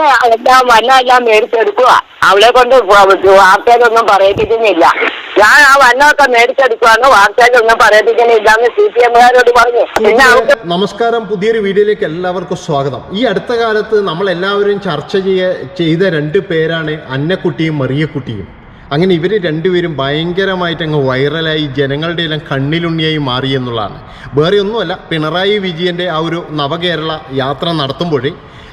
ഞാൻ എല്ലാം വന്ന എല്ലാം മേടിച്ചെടുക്കുക. അവളെ കൊണ്ട് വാർത്തയിലൊന്നും പറയിപ്പിക്കുന്നില്ല. ഞാൻ ആ വന്നൊക്കെ മേടിച്ചെടുക്കുവാന്ന് വാർത്തയിലൊന്നും പറയിപ്പിക്കുന്നില്ല എന്ന് സി പി എമ്മുകാരോട് പറഞ്ഞു. പിന്നെ അവർക്ക് നമസ്കാരം. പുതിയൊരു വീഡിയോയിലേക്ക് എല്ലാവർക്കും സ്വാഗതം. ഈ അടുത്ത കാലത്ത് നമ്മൾ എല്ലാവരും ചർച്ച ചെയ്യ ചെയ്ത രണ്ട് പേരാണ് അന്നക്കുട്ടിയും മറിയക്കുട്ടിയും. അങ്ങനെ ഇവർ രണ്ടുപേരും ഭയങ്കരമായിട്ട് അങ്ങ് വൈറലായി ജനങ്ങളുടെ എല്ലാം കണ്ണിലുണ്ണിയായി മാറി എന്നുള്ളതാണ്. വേറെ ഒന്നുമല്ല പിണറായി വിജയന്റെ ആ ഒരു നവകേരള യാത്ര നടത്തുമ്പോഴേ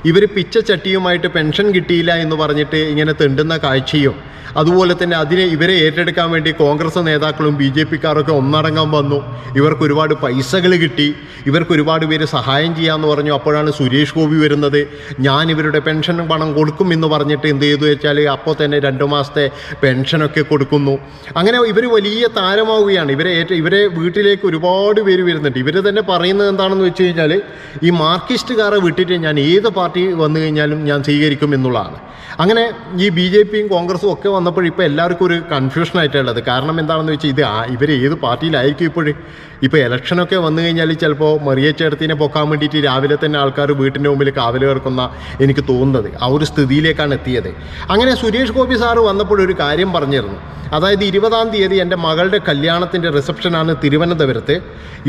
ഇവർ പിച്ചച്ചട്ടിയുമായിട്ട് പെൻഷൻ കിട്ടിയില്ല എന്ന് പറഞ്ഞിട്ട് ഇങ്ങനെ തെണ്ടുന്ന കാഴ്ചയും അതുപോലെ തന്നെ അതിനെ ഇവരെ ഏറ്റെടുക്കാൻ വേണ്ടി കോൺഗ്രസ് നേതാക്കളും ബി ജെ പിക്കാരൊക്കെ ഒന്നടങ്കം വന്നു. ഇവർക്ക് ഒരുപാട് പൈസകൾ കിട്ടി. ഇവർക്ക് ഒരുപാട് പേര് സഹായം ചെയ്യാമെന്ന് പറഞ്ഞു. അപ്പോഴാണ് സുരേഷ് ഗോപി വരുന്നത്. ഞാൻ ഇവരുടെ പെൻഷൻ പണം കൊടുക്കും എന്ന് പറഞ്ഞിട്ട് എന്ത് ചെയ്തു വെച്ചാൽ അപ്പോൾ തന്നെ രണ്ട് മാസത്തെ പെൻഷനൊക്കെ കൊടുക്കുന്നു. അങ്ങനെ ഇവർ വലിയ താരമാവുകയാണ്. ഇവരെ ഏറ്റ ഇവരെ വീട്ടിലേക്ക് ഒരുപാട് പേര് വരുന്നുണ്ട്. ഇവർ തന്നെ പറയുന്നത് എന്താണെന്ന് വെച്ച് കഴിഞ്ഞാൽ ഈ മാർക്കിസ്റ്റുകാരെ വിട്ടിട്ട് ഞാൻ ഏത് വന്നു കഴിഞ്ഞാലും ഞാൻ സ്വീകരിക്കും എന്നുള്ളതാണ്. അങ്ങനെ ഈ ബി ജെ പിയും കോൺഗ്രസും ഒക്കെ വന്നപ്പോൾ ഇപ്പോൾ എല്ലാവർക്കും ഒരു കൺഫ്യൂഷൻ ആയിട്ടുള്ളത്. കാരണം എന്താണെന്ന് വെച്ചാൽ ഇത് ഇവർ ഏത് പാർട്ടിയിലായിരിക്കും ഇപ്പോഴും ഇപ്പോൾ ഇലക്ഷനൊക്കെ വന്നു കഴിഞ്ഞാൽ ചിലപ്പോൾ മറിയ ചേർത്തിനെ പൊക്കാൻ വേണ്ടിയിട്ട് രാവിലെ തന്നെ ആൾക്കാർ വീട്ടിന്റെ മുമ്പിൽ കാവൽ കിടക്കുന്ന എനിക്ക് തോന്നുന്നത്. ആ ഒരു സ്ഥിതിയിലേക്കാണ് എത്തിയത്. അങ്ങനെ സുരേഷ് ഗോപി സാറ് വന്നപ്പോൾ ഒരു കാര്യം പറഞ്ഞിരുന്നു. അതായത് ഇരുപതാം തീയതി എന്റെ മകളുടെ കല്യാണത്തിന്റെ റിസപ്ഷനാണ് തിരുവനന്തപുരത്ത്.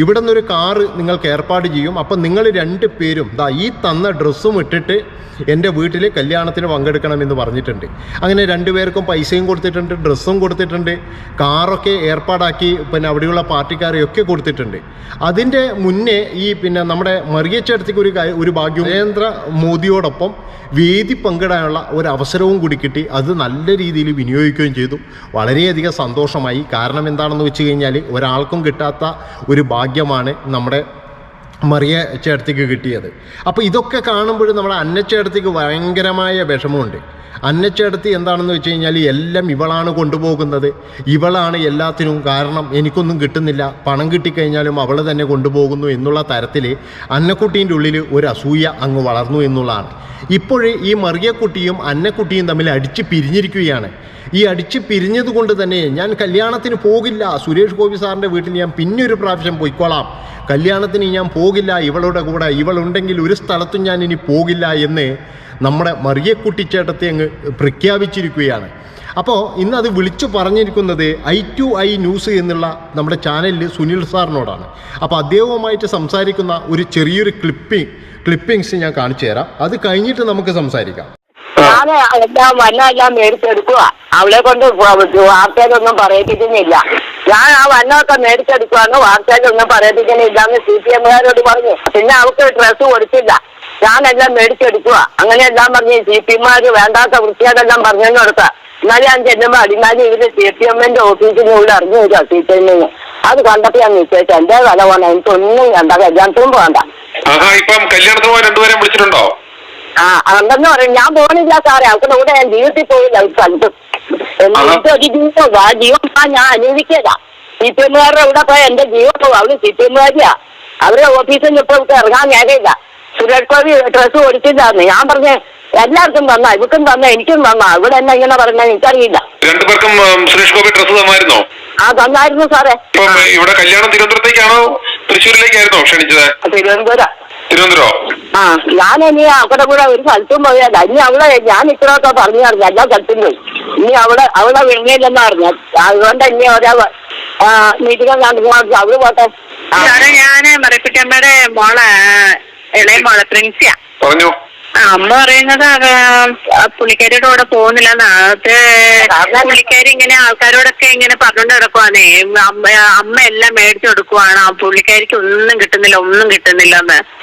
ഇവിടെ നിന്നൊരു കാറ് നിങ്ങൾക്ക് ഏർപ്പാട് ചെയ്യും. അപ്പം നിങ്ങൾ രണ്ട് പേരും ദാ ഈ തന്ന ഡ്രസ്സും ഇട്ടിട്ട് എന്റെ വീട്ടിൽ കല്യാണത്തിന് പങ്കെടുക്കണമെന്ന് പറഞ്ഞിട്ടുണ്ട്. അങ്ങനെ രണ്ടുപേർക്കും പൈസയും കൊടുത്തിട്ടുണ്ട് ഡ്രസ്സും കൊടുത്തിട്ടുണ്ട് കാറൊക്കെ ഏർപ്പാടാക്കി പിന്നെ അവിടെയുള്ള പാർട്ടിക്കാരെയൊക്കെ കൊടുത്തിട്ടുണ്ട്. അതിന്റെ മുന്നേ ഈ പിന്നെ നമ്മുടെ മറിയച്ചേർത്തിക്ക് ഒരു ഒരു ഭാഗ്യം നരേന്ദ്ര മോദിയോടൊപ്പം വേദി പങ്കിടാനുള്ള ഒരു അവസരവും കൂടി കിട്ടി. അത് നല്ല രീതിയിൽ വിനിയോഗിക്കുകയും ചെയ്തു. വളരെയധികം സന്തോഷമായി. കാരണം എന്താണെന്ന് വെച്ച് കഴിഞ്ഞാൽ ഒരാൾക്കും കിട്ടാത്ത ഒരു ഭാഗ്യമാണ് നമ്മുടെ മറിയ ചേട്ടത്തിക്ക് കിട്ടിയത്. അപ്പോൾ ഇതൊക്കെ കാണുമ്പോൾ നമ്മുടെ അന്നച്ചേട്ടത്തിക്ക് ഭയങ്കരമായ വിഷമമുണ്ട്. അന്നച്ചേട്ടത്തി എന്താണെന്ന് വെച്ച് കഴിഞ്ഞാൽ എല്ലാം ഇവളാണ് കൊണ്ടുപോകുന്നത്. ഇവളാണ് എല്ലാത്തിനും കാരണം. എനിക്കൊന്നും കിട്ടുന്നില്ല. പണം കിട്ടിക്കഴിഞ്ഞാലും അവൾ തന്നെ കൊണ്ടുപോകുന്നു എന്നുള്ള തരത്തിൽ അന്നക്കുട്ടീന്റെ ഉള്ളിൽ ഒരു അസൂയ അങ്ങ് വളർന്നു എന്നുള്ളതാണ്. ഇപ്പോഴേ ഈ മറിയക്കുട്ടിയും അന്നക്കുട്ടിയും തമ്മിൽ അടിച്ച് പിരിഞ്ഞിരിക്കുകയാണ്. ഈ അടിച്ച് പിരിഞ്ഞത് കൊണ്ട് തന്നെ ഞാൻ കല്യാണത്തിന് പോകില്ല. സുരേഷ് ഗോപി സാറിന്റെ വീട്ടിൽ ഞാൻ പിന്നെ ഒരു പ്രാവശ്യം പോയിക്കോളാം. കല്യാണത്തിന് ഞാൻ പോകില്ല ഇവളുടെ കൂടെ ഇവളുണ്ടെങ്കിൽ ഒരു സ്ഥലത്തും ഞാൻ ഇനി പോകില്ല എന്ന് നമ്മുടെ മറിയക്കുട്ടിച്ചേട്ടത്തെ അങ്ങ് പ്രഖ്യാപിച്ചിരിക്കുകയാണ്. അപ്പോൾ ഇന്ന് അത് വിളിച്ചു പറഞ്ഞിരിക്കുന്നത് ഐ ടു ഐ ന്യൂസ് എന്നുള്ള നമ്മുടെ ചാനലിൽ സുനിൽ സാറിനോടാണ്. അപ്പോൾ അദ്ദേഹവുമായിട്ട് സംസാരിക്കുന്ന ഒരു ചെറിയൊരു ക്ലിപ്പിംഗ് ക്ലിപ്പിങ്സ് ഞാൻ കാണിച്ചു തരാം. അത് കഴിഞ്ഞിട്ട് നമുക്ക് സംസാരിക്കാം. ഞാൻ എല്ലാം വന്ന എല്ലാം മേടിച്ചെടുക്കുക അവളെ കൊണ്ട് വാർത്തയിലൊന്നും പറയിപ്പിക്കുന്നില്ല. ഞാൻ ആ വന്നൊക്കെ മേടിച്ചെടുക്കുവാന്ന് വാർത്തയിലൊന്നും പറയിപ്പിക്കുന്നില്ല എന്ന് സി പി എമ്മുകാരോട് പറഞ്ഞു. പിന്നെ അവൾക്ക് ഡ്രസ്സ് കൊടുത്തില്ല. ഞാനെല്ലാം മേടിച്ചെടുക്കുക അങ്ങനെയെല്ലാം പറഞ്ഞ് സി പി എമ്മാര് വേണ്ടാത്ത വൃത്തിയായിട്ടെല്ലാം പറഞ്ഞെന്ന് കൊടുക്ക എന്നാലും ഞാൻ ചെല്ലുമ്പോൾ അടിമാലി ഇവർ സി പി എമ്മിന്റെ ഓഫീസിന് ഇവിടെ അറിഞ്ഞു വരിക സി പി എമ്മിന്. അത് കണ്ടപ്പോ ഞാൻ നിശ്ചയിച്ചു എന്റെ വില പോണ എനിക്കൊന്നും വേണ്ട. കല്യാണത്തിനും പോകണ്ട ഇപ്പം കല്യാണത്തിന് പോയി രണ്ടുപേരെ വിളിച്ചിട്ടുണ്ടോ? ആ അതെന്ന് പറയും ഞാൻ പോണില്ല സാറേ. അവരുടെ കൂടെ ഞാൻ ജീവിതത്തിൽ പോയില്ല. ഒരു സ്ഥലത്തും. എനിക്ക് ഒരു ജീവിതം ആ ജീവൻ ഞാൻ അനുവദിക്കല സി പി എമ്മുകാരുടെ കൂടെ പോയ എന്റെ ജീവൻ പോകും അവർ സി പി എമ്മുകാരിയാ. ഓഫീസിൽ നിന്ന് ഇപ്പൊ ഇറങ്ങാൻ നേരമില്ല. സുരേഷ് ഗോപി ഡ്രസ്സ് കൊടുത്തില്ലാന്ന് ഞാൻ പറഞ്ഞേ എല്ലാവർക്കും തന്ന. ഇവർക്കും തന്ന. എനിക്കും തന്ന. ഇവിടെ എന്നെ ഇങ്ങനെ പറഞ്ഞ എനിക്കറിയില്ല. രണ്ടുപേർക്കും സുരേഷ് ഗോപി ഡ്രസ്സ് തന്നായിരുന്നോ? ആ തന്നായിരുന്നു സാറേ. ഇവിടെ കല്യാണം തിരുവനന്തപുരത്തേക്കാണോ? തൃശ്ശൂരിലേക്കായിരുന്നോ ക്ഷണിച്ചത്? തിരുവനന്തപുരം. തിരുവനന്തപുരം? ആ ഞാൻ ഇനി അവിടെ കൂടെ ഒരു സ്ഥലത്തും പോയല്ല ഇനി അവിടെ ഞാൻ ഇത്രയൊക്കെ പറഞ്ഞു അറിഞ്ഞു. എല്ലാ സ്ഥലത്തും പോയി ഇനി അവിടെ അവിടെ വിടുന്നില്ലെന്ന് അറിഞ്ഞു. അതുകൊണ്ട് ഇനി ഒരാ മീറ്റിംഗ് കണ്ടു അവൾ പോട്ടെ. ഞാൻ മറിപ്പിക്കമ്മയുടെ മോളെ ഇളയ മോളെ പ്രിൻസിയാ. പറഞ്ഞു? അമ്മ പറയുന്നത് പുള്ളിക്കാരിയുടെ കൂടെ പോകുന്നില്ല. അത് പുള്ളിക്കാരി ഇങ്ങനെ ആൾക്കാരോടൊക്കെ ഇങ്ങനെ പറഞ്ഞോണ്ട് കിടക്കുവാന്നേ അമ്മ അമ്മ എല്ലാം മേടിച്ചു കൊടുക്കുവാണ്. ആ പുള്ളിക്കാരിക്ക് ഒന്നും കിട്ടുന്നില്ല ഒന്നും കിട്ടുന്നില്ലെന്ന് ആ,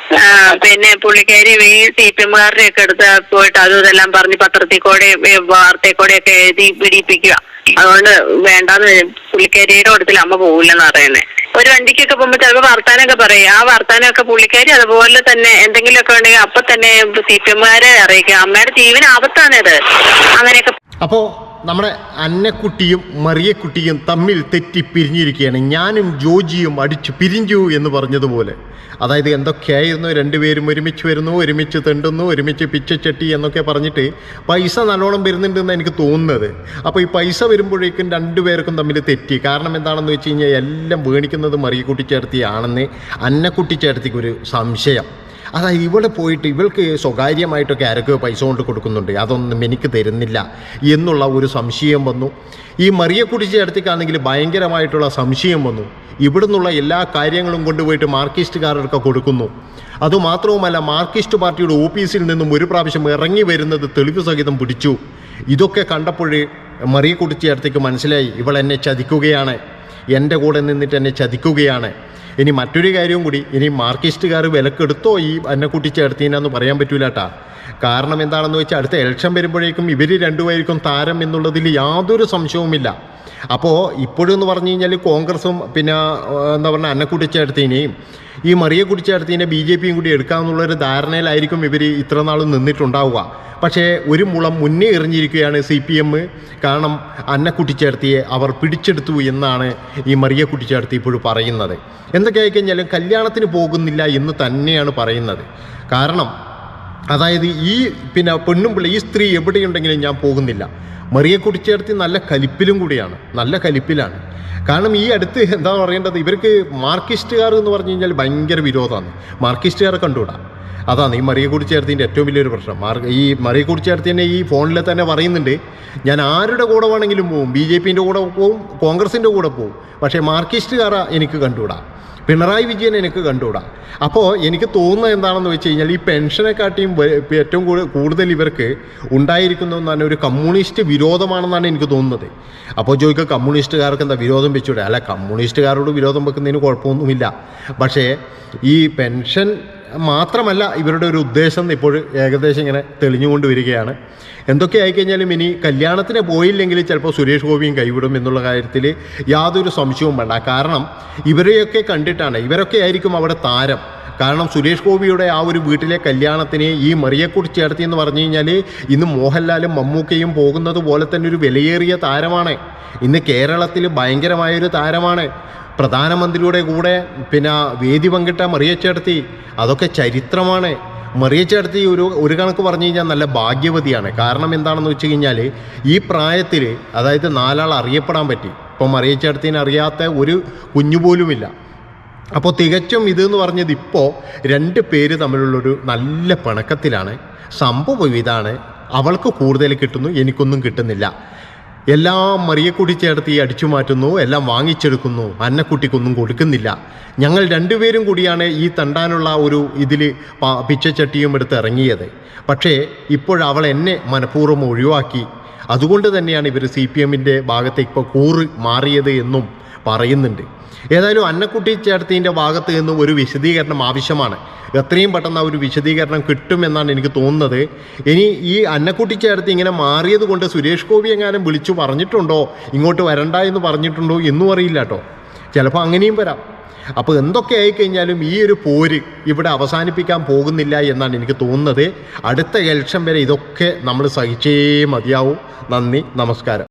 പിന്നെ പുള്ളിക്കാരി ഈ സി പി എമ്മുകാരുടെ ഒക്കെ അടുത്ത് പോയിട്ട് അതും ഇതെല്ലാം പറഞ്ഞ് പത്രത്തിൽ കൂടെ വാർത്തയിൽ കൂടെ ഒക്കെ എഴുതി പിടിപ്പിക്കുക അതുകൊണ്ട് വേണ്ടാന്ന് പുള്ളിക്കാരിയുടെ കൂട്ടത്തിൽ അമ്മ പോകില്ലെന്ന് പറയുന്നത് ഒരു വണ്ടിക്കൊക്കെ പോകുമ്പോ ചിലപ്പോ വർത്താനൊക്കെ പറയും. ആ വർത്താനമൊക്കെ പുള്ളിക്കാരി അതുപോലെ തന്നെ എന്തെങ്കിലുമൊക്കെ ഉണ്ടെങ്കിൽ അപ്പൊ തന്നെ സി പി എമ്മുകാരെ അറിയിക്കുക. അമ്മയുടെ ജീവൻ ആപത്താണേത്. അങ്ങനെയൊക്കെ അപ്പോൾ നമ്മുടെ അന്നക്കുട്ടിയും മറിയക്കുട്ടിയും തമ്മിൽ തെറ്റി പിരിഞ്ഞിരിക്കുകയാണ്. ഞാനും ജോജിയും അടിച്ചു പിരിഞ്ഞു എന്ന് പറഞ്ഞതുപോലെ. അതായത് എന്തൊക്കെയായിരുന്നു? രണ്ടുപേരും ഒരുമിച്ച് വരുന്നു ഒരുമിച്ച് തെണ്ടുന്നു ഒരുമിച്ച് പിച്ചച്ചട്ടി എന്നൊക്കെ പറഞ്ഞിട്ട് പൈസ നല്ലോണം വരുന്നുണ്ടെന്ന് എനിക്ക് തോന്നുന്നത്. അപ്പോൾ ഈ പൈസ വരുമ്പോഴേക്കും രണ്ടുപേർക്കും തമ്മിൽ തെറ്റി. കാരണം എന്താണെന്ന് വെച്ച് കഴിഞ്ഞാൽ എല്ലാം വേണിക്കുന്നത് മറിയക്കുട്ടി ചേർത്തിയാണെന്ന് അന്നക്കുട്ടി ചേർത്തിക്കൊരു സംശയം. അതായത് ഇവിടെ പോയിട്ട് ഇവൾക്ക് സ്വകാര്യമായിട്ടൊക്കെ ആരൊക്കെ പൈസ കൊണ്ട് കൊടുക്കുന്നുണ്ട്. അതൊന്നും എനിക്ക് തരുന്നില്ല എന്നുള്ള ഒരു സംശയം വന്നു. ഈ മറിയെ കുടിച്ച അടുത്തേക്കാണെങ്കിൽ ഭയങ്കരമായിട്ടുള്ള സംശയം വന്നു. ഇവിടുന്നുള്ള എല്ലാ കാര്യങ്ങളും കൊണ്ടുപോയിട്ട് മാർക്കിസ്റ്റുകാർക്ക് കൊടുക്കുന്നു. അതുമാത്രവുമല്ല മാർക്കിസ്റ്റ് പാർട്ടിയുടെ ഓഫീസിൽ നിന്നും ഒരു പ്രാവശ്യം ഇറങ്ങി വരുന്നത് തെളിവ് സഹിതം പിടിച്ചു. ഇതൊക്കെ കണ്ടപ്പോഴേ മറിയെ കുടിച്ച അടുത്തേക്ക് മനസ്സിലായി. ഇവൾ എന്നെ ചതിക്കുകയാണ്. എന്റെ കൂടെ നിന്നിട്ട് എന്നെ ചതിക്കുകയാണ്. ഇനി മറ്റൊരു കാര്യവും കൂടി ഇനി മാർക്കിസ്റ്റുകാർ വിലക്കെടുത്തോ ഈ അന്നക്കുട്ടി ചേർത്തീനെന്ന് പറയാൻ പറ്റൂലാട്ടാ കാരണം എന്താണെന്ന് വെച്ചാൽ അടുത്ത ഇലക്ഷൻ വരുമ്പോഴേക്കും ഇവർ രണ്ടുപേർക്കും താരം എന്നുള്ളതിൽ യാതൊരു സംശയവുമില്ല. അപ്പോൾ ഇപ്പോഴെന്ന് പറഞ്ഞു കഴിഞ്ഞാൽ കോൺഗ്രസും പിന്നെ എന്താ പറഞ്ഞാൽ അന്നക്കുട്ടി ചേർത്തീനെയും ഈ മറിയെ കുടിച്ചേർത്തീനെ ബി ജെ പിയും കൂടി എടുക്കാമെന്നുള്ളൊരു ധാരണയിലായിരിക്കും ഇവർ ഇത്ര നാളും നിന്നിട്ടുണ്ടാവുക. പക്ഷേ ഒരു മുളം മുന്നേ എറിഞ്ഞിരിക്കുകയാണ് സി പി എം. കാരണം അന്നക്കുട്ടിച്ചേർത്തിയെ അവർ പിടിച്ചെടുത്തു എന്നാണ് ഈ മറിയ കുട്ടിച്ചേർത്തി ഇപ്പോഴും പറയുന്നത്. എന്തൊക്കെ ആയിക്കഴിഞ്ഞാലും കല്യാണത്തിന് പോകുന്നില്ല എന്ന് തന്നെയാണ് പറയുന്നത്. കാരണം അതായത് ഈ പിന്നെ പെണ്ണും പിള്ളി ഈ സ്ത്രീ എവിടെയുണ്ടെങ്കിലും ഞാൻ പോകുന്നില്ല. മറിയെ കുടിച്ചേർത്തി നല്ല കലിപ്പിലും കൂടിയാണ്. നല്ല കലിപ്പിലാണ്. കാരണം ഈ അടുത്ത് എന്താ പറയേണ്ടത്? ഇവർക്ക് മാർക്കിസ്റ്റുകാർ എന്ന് പറഞ്ഞു കഴിഞ്ഞാൽ ഭയങ്കര വിരോധമാണ്. മാർക്കിസ്റ്റുകാരെ കണ്ടുകൂടാ? അതാണ് ഈ മറിയെ കുടിച്ചേർത്തിന്റെ ഏറ്റവും വലിയൊരു പ്രശ്നം. മാർ ഈ മറിയെ കുടിച്ചേർത്തിനെ ഈ ഫോണിൽ തന്നെ പറയുന്നുണ്ട് ഞാൻ ആരുടെ കൂടെ വേണമെങ്കിലും പോവും? ബി ജെ പിന്റെ കൂടെ പോവും? കോൺഗ്രസിന്റെ കൂടെ പോവും? പക്ഷേ മാർക്കിസ്റ്റുകാരെ എനിക്ക് കണ്ടുകൂടാ. പിണറായി വിജയൻ എനിക്ക് കണ്ടുകൂടാ? അപ്പോൾ എനിക്ക് തോന്നുന്നത് എന്താണെന്ന് വെച്ച് കഴിഞ്ഞാൽ ഈ പെൻഷനെക്കാട്ടിയും ഏറ്റവും കൂടുതൽ കൂടുതൽ ഇവർക്ക് ഉണ്ടായിരിക്കുന്നതെന്നാണ് ഒരു കമ്മ്യൂണിസ്റ്റ് വിരോധമാണെന്നാണ് എനിക്ക് തോന്നുന്നത്. അപ്പോൾ ചോദിക്കുക കമ്മ്യൂണിസ്റ്റുകാർക്ക് എന്താ വിരോധം വെച്ചൂടെ? അല്ല കമ്മ്യൂണിസ്റ്റുകാരോട് വിരോധം വെക്കുന്നതിന് കുഴപ്പമൊന്നുമില്ല. പക്ഷേ ഈ പെൻഷൻ മാത്രമല്ല ഇവരുടെ ഒരു ഉദ്ദേശം ഇപ്പോൾ ഏകദേശം ഇങ്ങനെ തെളിഞ്ഞുകൊണ്ട് വരികയാണ് എന്തൊക്കെ ആയിക്കഴിഞ്ഞാലും ഇനി കല്യാണത്തിന് പോയില്ലെങ്കിൽ ചിലപ്പോൾ സുരേഷ് ഗോപിയും കൈവിടും എന്നുള്ള കാര്യത്തിൽ യാതൊരു സംശയവും വേണ്ട. കാരണം ഇവരെയൊക്കെ കണ്ടിട്ടാണ് ഇവരൊക്കെ ആയിരിക്കും അവിടെ താരം. കാരണം സുരേഷ് ഗോപിയുടെ ആ ഒരു വീട്ടിലെ കല്യാണത്തിന് ഈ മറിയക്കുട്ടി ചേർത്തി എന്ന് പറഞ്ഞു കഴിഞ്ഞാൽ ഇന്ന് മോഹൻലാലും മമ്മൂക്കയും പോകുന്നത് പോലെ തന്നെ ഒരു വിലയേറിയ താരമാണ്. ഇന്ന് കേരളത്തിൽ ഭയങ്കരമായൊരു താരമാണ്. പ്രധാനമന്ത്രിയുടെ കൂടെ പിന്നെ വേദി പങ്കിട്ട മറിയച്ചേർത്തി അതൊക്കെ ചരിത്രമാണ്. മറിയച്ചേർത്തി ഒരു ഒരു കണക്ക് പറഞ്ഞു കഴിഞ്ഞാൽ നല്ല ഭാഗ്യവതിയാണ്. കാരണം എന്താണെന്ന് വെച്ച് കഴിഞ്ഞാൽ ഈ പ്രായത്തിൽ അതായത് നാലാൾ അറിയപ്പെടാൻ പറ്റി. ഇപ്പം മറിയച്ചേർത്തിനറിയാത്ത ഒരു കുഞ്ഞുപോലുമില്ല. അപ്പോൾ തികച്ചും ഇതെന്ന് പറഞ്ഞത് ഇപ്പോൾ രണ്ട് പേര് തമ്മിലുള്ളൊരു നല്ല പിണക്കത്തിലാണ്. സംഭവം ഇതാണ്. അവൾക്ക് കൂടുതൽ കിട്ടുന്നു എനിക്കൊന്നും കിട്ടുന്നില്ല. എല്ലാം മറിയക്കുട്ടി ചേർത്ത് ഈ അടിച്ചു മാറ്റുന്നു എല്ലാം വാങ്ങിച്ചെടുക്കുന്നു അന്നക്കുട്ടിക്കൊന്നും കൊടുക്കുന്നില്ല. ഞങ്ങൾ രണ്ടുപേരും കൂടിയാണ് ഈ തണ്ടാനുള്ള ഒരു ഇതിൽ പിച്ചച്ചട്ടിയും എടുത്ത് ഇറങ്ങിയത്. പക്ഷേ ഇപ്പോഴവൾ എന്നെ മനഃപൂർവം ഒഴിവാക്കി. അതുകൊണ്ട് തന്നെയാണ് ഇവർ സി പി എമ്മിന്റെ ഭാഗത്തേക്ക് ഇപ്പോൾ കൂറ് മാറിയത് എന്നും പറയുന്നുണ്ട്. ഏതായാലും അന്നക്കുട്ടി ചേർത്തീന്റെ ഭാഗത്ത് നിന്നും ഒരു വിശദീകരണം ആവശ്യമാണ്. എത്രയും പെട്ടെന്ന് ആ ഒരു വിശദീകരണം കിട്ടുമെന്നാണ് എനിക്ക് തോന്നുന്നത്. ഇനി ഈ അന്നക്കുട്ടി ചേർത്ത് ഇങ്ങനെ മാറിയത് കൊണ്ട് സുരേഷ് ഗോപി എങ്ങാനും വിളിച്ചു പറഞ്ഞിട്ടുണ്ടോ? ഇങ്ങോട്ട് വരണ്ട എന്ന് പറഞ്ഞിട്ടുണ്ടോ എന്നും അറിയില്ല കേട്ടോ. ചിലപ്പോൾ അങ്ങനെയും വരാം. അപ്പോൾ എന്തൊക്കെ ആയിക്കഴിഞ്ഞാലും ഈ ഒരു പോര് ഇവിടെ അവസാനിപ്പിക്കാൻ പോകുന്നില്ല എന്നാണ് എനിക്ക് തോന്നുന്നത്. അടുത്ത ഇലക്ഷൻ വരെ ഇതൊക്കെ നമ്മൾ സഹിച്ചേ മതിയാവും. നന്ദി നമസ്കാരം.